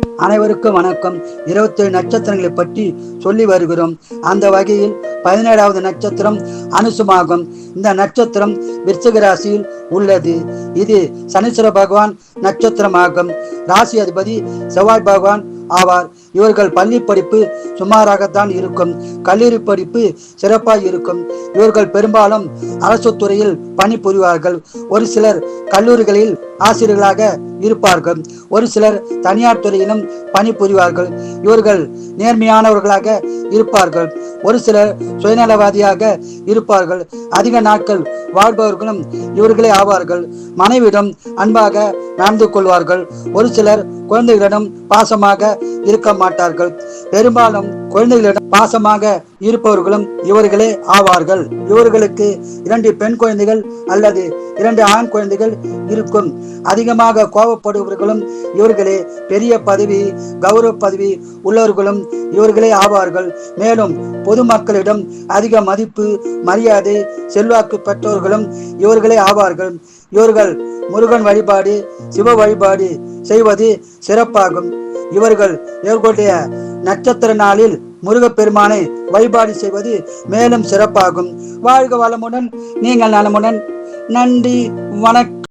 அனைவருக்கும் வணக்கம். இருபத்தேழு நட்சத்திரங்களை பற்றி சொல்லி வருகிறோம். அந்த வகையில் பதினேழாவது நட்சத்திரம் அனுசுமாகும். இந்த நட்சத்திரம் விருச்சிக ராசியில் உள்ளது. இது சனீஸ்வர பகவான் நட்சத்திரமாகும். ராசி அதிபதி செவ்வாய் பகவான் ஆவார். இவர்கள் பள்ளி படிப்பு சுமாராகத்தான் இருக்கும் கல்லூரி படிப்பு சிறப்பாக இருக்கும். இவர்கள் பெரும்பாலும் அரசு துறையில் பணிபுரிவார்கள். ஒரு சிலர் கல்லூரிகளில் ஆசிரியர்களாக இருப்பார்கள். ஒரு சிலர் தனியார் துறையிலும் பணிபுரிவார்கள். இவர்கள் நேர்மையானவர்களாக இருப்பார்கள். ஒரு சிலர் சுயநலவாதியாக இருப்பார்கள். அதிக நாட்கள் வாழ்பவர்களும் இவர்களே ஆவார்கள். மனைவிடம் அன்பாக நடந்து கொள்வார்கள். ஒரு சிலர் குழந்தைகளிடம் பாசமாக இருக்க மாட்டார்கள். பெரும்பாலும் குழந்தைகளிடம் பாசமாக இருப்பவர்களும் இவர்களே ஆவார்கள். இவர்களுக்கு இரண்டு பெண் குழந்தைகள் அல்லது இரண்டு ஆண் குழந்தைகள் இருக்கும். அதிகமாக கோபப்படுபவர்களும் இவர்களே பெரிய பதவி கௌரவ பதவி உள்ளவர்களும் இவர்களே ஆவார்கள். மேலும் பொதுமக்களிடம் அதிக மதிப்பு மரியாதை செல்வாக்கு பெற்றவர்களும் இவர்களே ஆவார்கள். இவர்கள் முருகன் வழிபாடு சிவ வழிபாடு செய்வது சிறப்பாகும். இவர்கள் இவர்களுடைய நட்சத்திர நாளில் முருகப்பெருமானை வழிபாடு செய்வது மேலும் சிறப்பாகும். வாழ்க வளமுடன் நீங்கள் நலமுடன். நன்றி வணக்கம்.